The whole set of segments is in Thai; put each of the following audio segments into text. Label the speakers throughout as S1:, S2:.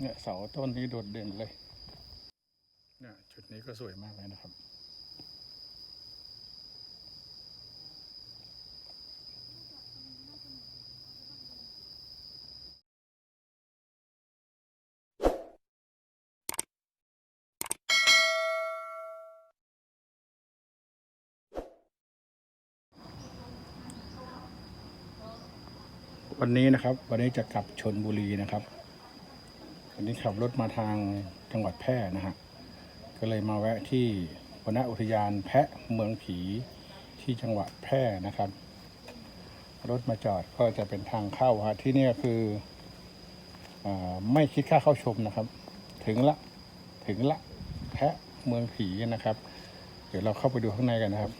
S1: เนี่ยเสาต้นนี้โดดเด่นเลยเนี่ยจุดนี้ก็สวยมากเลยนะครับ วันนี้นะครับ วันนี้จะกลับชนบุรีนะครับ วันนี้ขับรถมาทางจังหวัดแพร่นะฮะ ก็เลยมาแวะที่วนอุทยานแพะเมืองผีที่จังหวัดแพร่นะครับ รถมาจอดก็จะเป็นทางเข้าฮะที่นี่คืออไม่คิดค่าเข้าชมนะครับ ถึงละถึงละแพะเมืองผีนะครับ เดี๋ยวเราเข้าไปดูข้างในกันนะครับ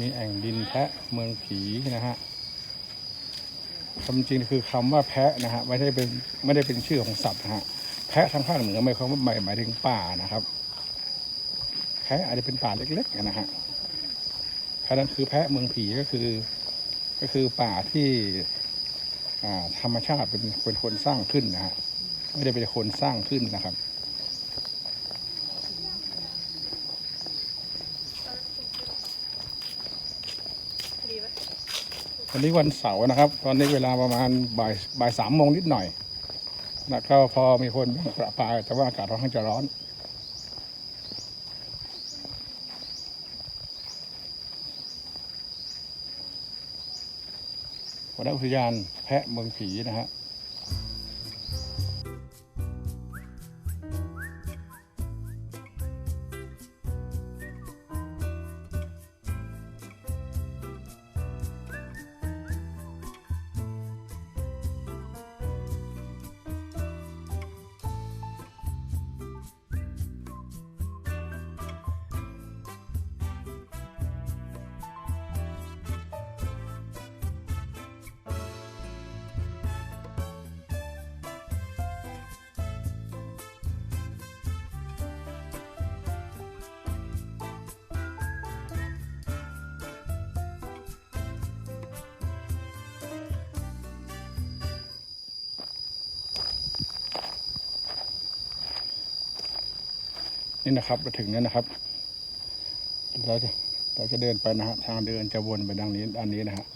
S1: มีแอ่งดินแพะเมืองผีนะฮะคำจริงคือคำว่าแพะนะฮะไม่ได้เป็นไม่ได้เป็นชื่อของสัตว์นะฮะแพะทางภาคเหนือหมายความว่าหมายหมายถึงป่านะครับ แพะอาจจะเป็นป่าเล็กๆนะฮะแพะนั้นคือแพะเมืองผีก็คือ ก็คือป่าที่อ่าธรรมชาติเป็นเป็นคนสร้างขึ้นนะฮะไม่ได้เป็นคนสร้างขึ้นนะครับ วันนี้วันเสาร์นะครับ ตอนนี้เวลาประมาณบ่ายบ่ายสามโมงนิดหน่อยนะก็พอมีคนบ้างประปายแต่ว่าอากาศค่อนข้างจะร้อนวันอุทยานแพะเมืองผีนะฮะ นี่นะครับมาถึงแล้วนะครับเราจะเราจะเดินไปนะฮะทางเดินจะวนไปดังนี้ด้านนี้นะฮะ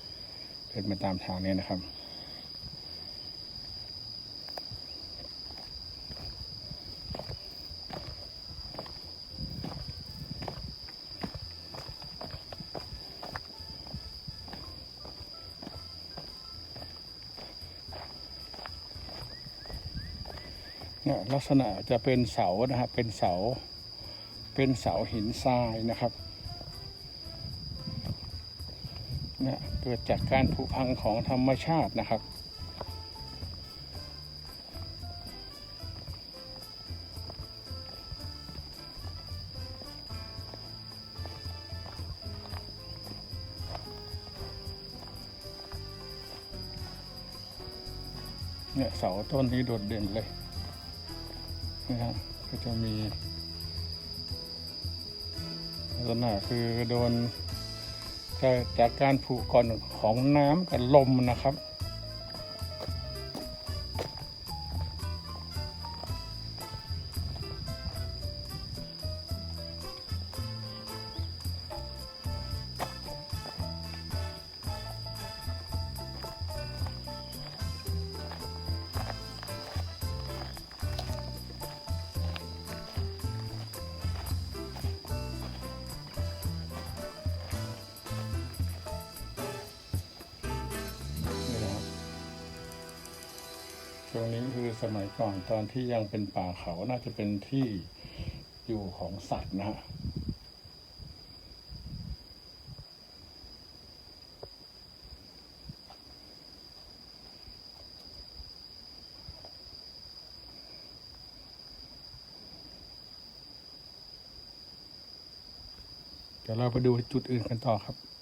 S1: เดินไปตามทางนี้นะครับเนี่ยลักษณะจะเป็นเสานะครับเป็นเสา เป็นเสาหินทรายนะครับเนี่ยเกิดจากการผุพังของธรรมชาตินะครับเนี่ยเสาต้นนี้โดดเด่นเลยนะฮะก็จะมี ลักษณะคือโดนจากจากการผุก่อนของน้ำกับลมนะครับ ตรงนี้คือสมัยก่อนตอนที่ยังเป็นป่าเขาน่าจะเป็นที่อยู่ของสัตว์นะฮะเดี๋ยวเราไปดูจุดอื่นกันต่อครับ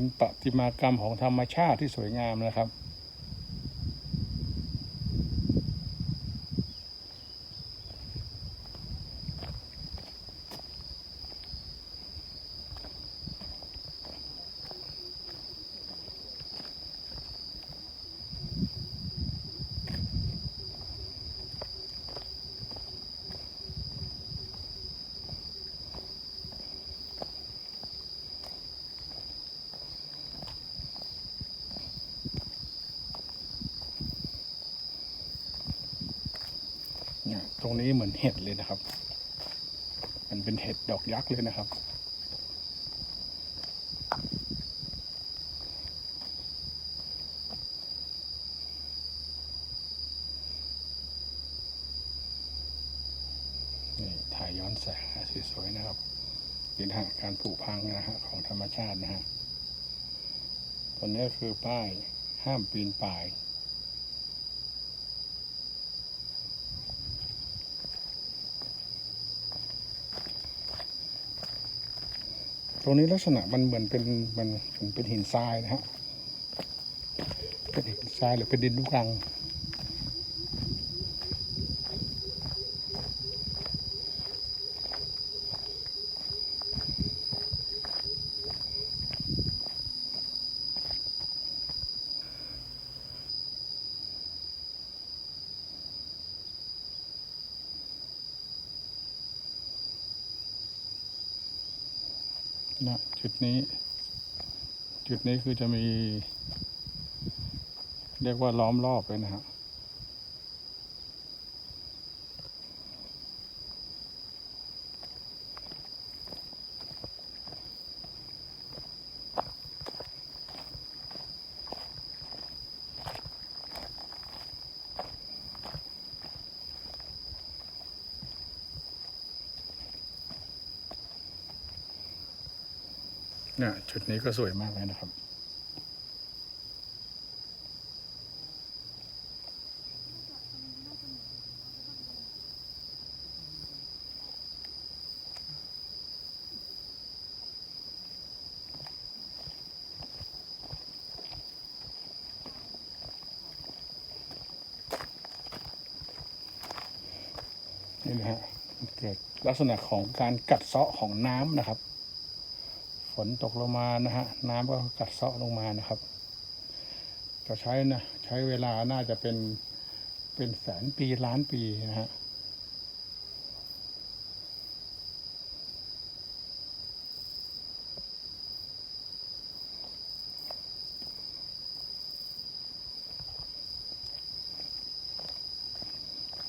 S1: เป็นประติมากรรมของธรรมชาติที่สวยงามนะครับ รงนี้เหมือนเห็ดเลยนะครับ มันเป็นเห็ดดอกยักษ์เลยนะครับ นี่ถ่ายย้อนแสงสวยๆนะครับนี่นะฮะการผุพังนะฮะของธรรมชาตินะฮะตัวนี้คือป้ายห้ามปีนป่าย ตรงนี้ลักษณะมันเหมือนเป็นมันเป็นหินทรายนะฮะเป็นหินทรายหรือเป็นดินลูกรัง นะจุดนี้ จุดนี้คือจะมี เรียกว่าล้อมรอบเลยนะฮะ เนี่ยจุดนี้ก็สวยมากเลยนะครับ นี่นะฮะเกิดลักษณะของการกัดเซาะของน้ำนะครับ ฝนตกลงมานะฮะน้ำก็กัดเซาะลงมานะครับ ก็ใช้นะใช้เวลาน่าจะเป็นเป็นแสนปีล้านปีนะฮะ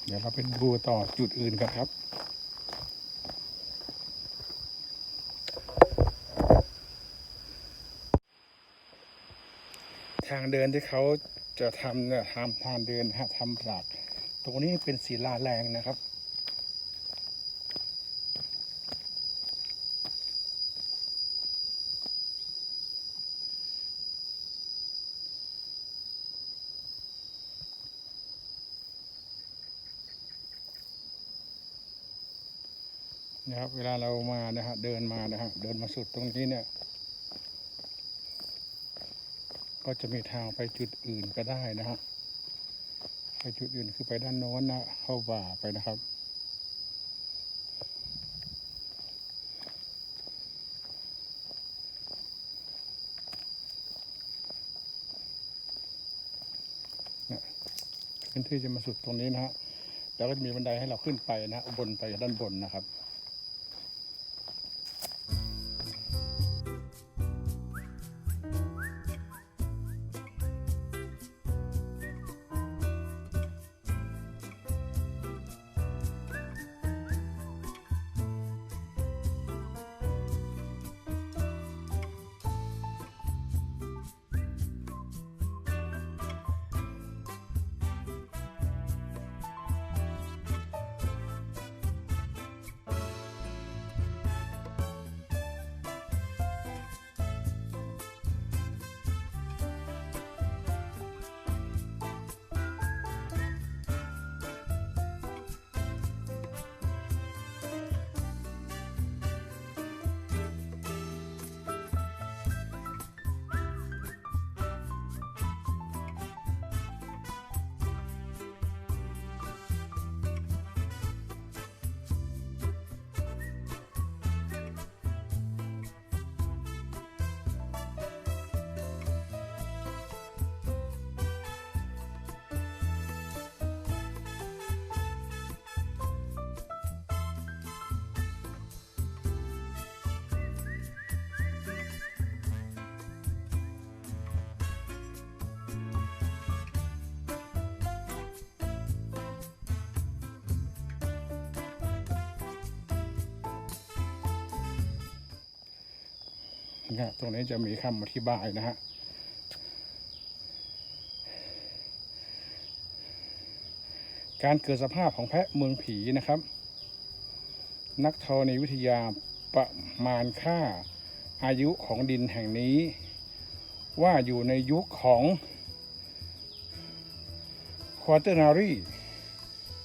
S1: เดี๋ยวเราไปดูต่อจุดอื่นกันครับ ทาง เดินที่เขาจะทำเนี่ยทำทางเดินฮะทำจากตรงนี้เป็นศิลาแรงนะครับนะครับเวลาเรามานะฮะเดินมานะฮะเดินมาสุดตรงนี้เนี่ย ก็จะมีทางไปจุดอื่นก็ได้นะฮะไปจุดอื่นคือไปด้านโน้นนะเข้าบ่าไปนะครับ พื้นที่จะมาสุดตรงนี้นะฮะแล้วก็จะมีบันไดให้เราขึ้นไปนะฮะบนไปด้านบนนะครับ นะตรงนี้จะมีคำอธิบายนะฮะการเกิดสภาพของแพะเมืองผีนะครับ นักธรณีวิทยาประมาณค่าอายุของดินแห่งนี้ ว่าอยู่ในยุคของควอเตอร์นารี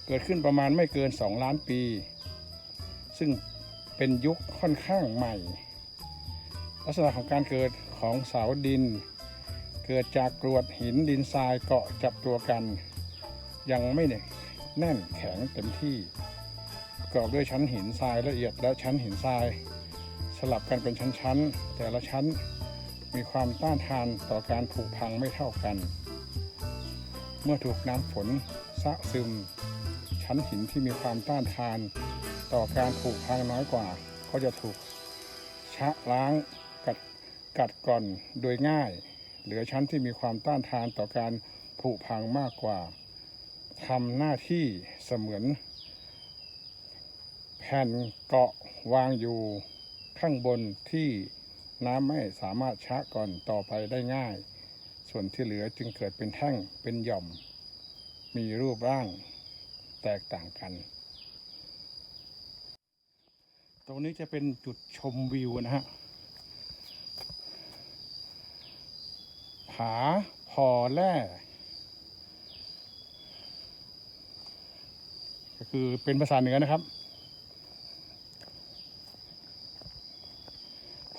S1: เกิดขึ้นประมาณไม่เกิน 2 ล้านปี ซึ่งเป็นยุคค่อนข้างใหม่ ลักษณะของการเกิดของเสาดิน เกิดจากกรวดหินดินทรายเกาะจับตัวกัน ยังไม่แน่นแข็งเต็มที่ประกอบด้วยชั้นหินทรายละเอียดและชั้นหินทราย สลับกันเป็นชั้นๆ แต่ละชั้นมีความต้านทานต่อการผุพังไม่เท่ากัน เมื่อถูกน้ำฝนซะซึม ชั้นหินที่มีความต้านทาน ต่อการผุพังน้อยกว่า ก็จะถูกชะล้าง กัดก่อนโดยง่าย เหลือชั้นที่มีความต้านทานต่อการผุพังมากกว่าทำหน้าที่เสมือน แผ่นเกาะวางอยู่ข้างบนที่น้ำไม่สามารถชะก่อนต่อไปได้ง่าย ส่วนที่เหลือจึงเกิดเป็นแท่งเป็นหย่อม มีรูปร่างแตกต่างกัน ตรงนี้จะเป็นจุดชมวิวนะฮะ ผาพอแร่ก็คือเป็นภาษาเหนือนะครับ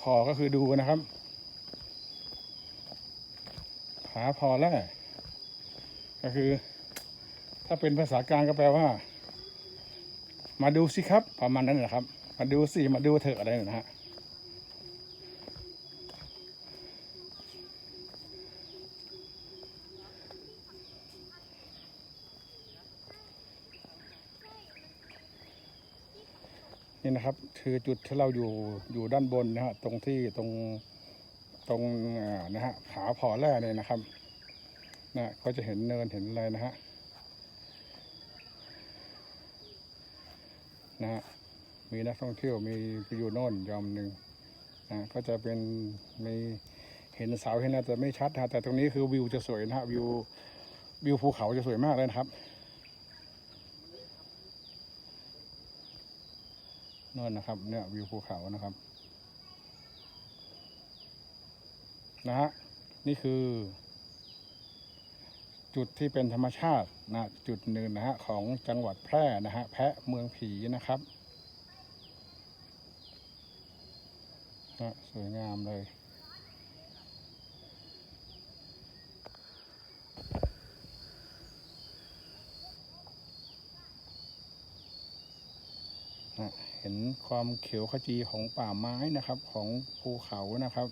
S1: พอก็คือดูนะครับ ผาพอแร่ก็คือ ถ้าเป็นภาษากลางก็แปลว่า มาดูสิครับ ประมาณนั้นแหละครับ มาดูสิ มาดูเถอะอะไรนะฮะ นี่นะ คือจุดที่เราอยู่อยู่ด้านบนนะฮะตรงที่ตรงตรงนะฮะผาพอแร่เนี่ยนะครับนะก็จะเห็นเนินเห็นอะไรนะฮะนะฮะมีนักท่องเที่ยวมีไปอยู่โน่นยอมหนึ่งนะก็จะเป็นมีเห็นเสาเห็นอะไรแต่ไม่ชัดนะฮะแต่ตรงนี้คือวิวจะสวยนะฮะวิววิวภูเขาจะสวยมากเลยนะครับ นั่นนะครับ เนี่ยวิวภูเขานะครับนะฮะนี่คือ จุดที่เป็นธรรมชาตินะจุดหนึ่งนะฮะของจังหวัดแพร่นะฮะแพะเมืองผีนะครับนะสวยงามเลยนะ เห็นความเขียวขจีของป่าไม้นะครับ ของภูเขานะครับ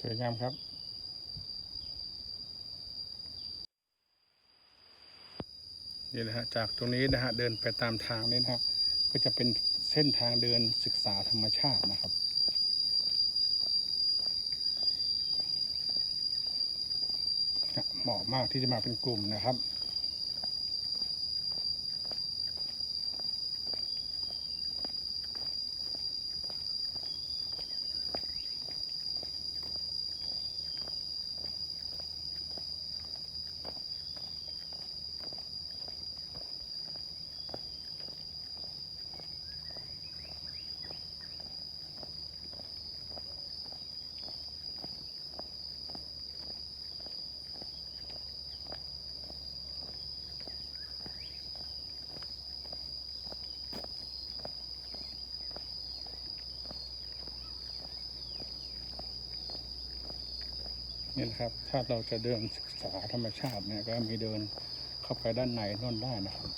S1: สวยงามครับ นี่นะฮะจากตรงนี้นะฮะเดินไปตามทางนี้นะฮะก็จะเป็นเส้นทางเดินศึกษาธรรมชาตินะครับเหมาะมากที่จะมาเป็นกลุ่มนะครับ นี่นะครับ ถ้าเราจะเดินศึกษาธรรมชาติเนี่ยก็มีเดินเข้าไปด้านในน่นได้นะครับ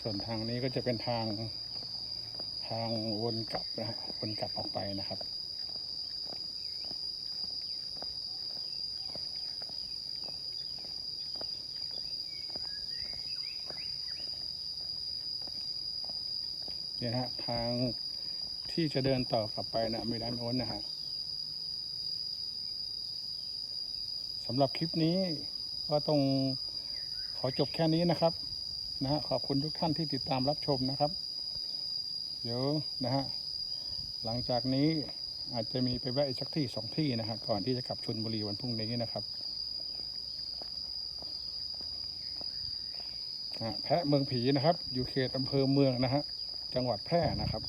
S1: ส่วนทางนี้ก็จะเป็นทางทางวนกลับนะวนกลับออกไปนะครับเนี่ยฮะทาง ที่จะเดินต่อกลับไปนะมีด้านโน้นนะฮะสำหรับคลิปนี้ก็ต้องขอจบแค่นี้นะครับนะฮะขอบคุณทุกท่านที่ติดตามรับชมนะครับ เดี๋ยวนะฮะหลังจากนี้อาจจะมีไปแวะอีกสักที่สองที่นะฮะก่อนที่จะกลับชนบุรีวันพรุ่งนี้นะครับแพะเมืองผีนะครับ อยู่เขตอำเภอเมืองนะฮะจังหวัดแพร่นะครับ